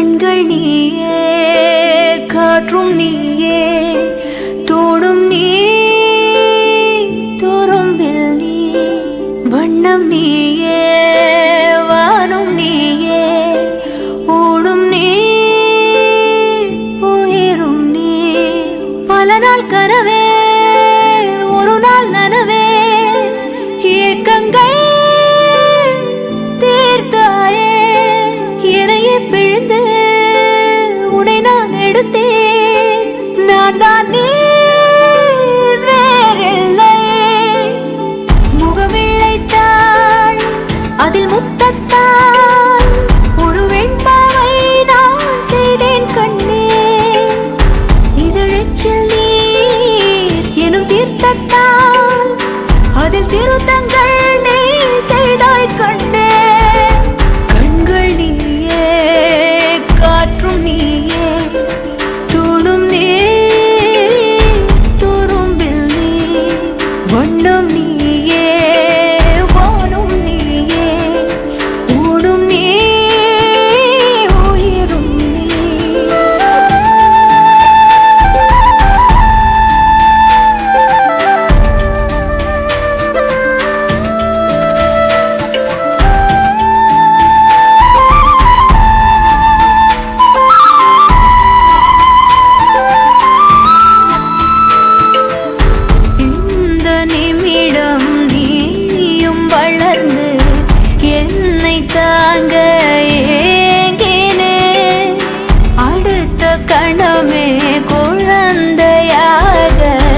கண்கள் நீயே காற்றும் நீயே தோடும் நீ துரும்பில் நீ. வண்ணம் நீயே வானும் நீயே ஓடும் நீ உயிரும் நீ. பல நாள் கனவே தீர்த்தத்தால். அதில் திருத்தங்கள் தாங்க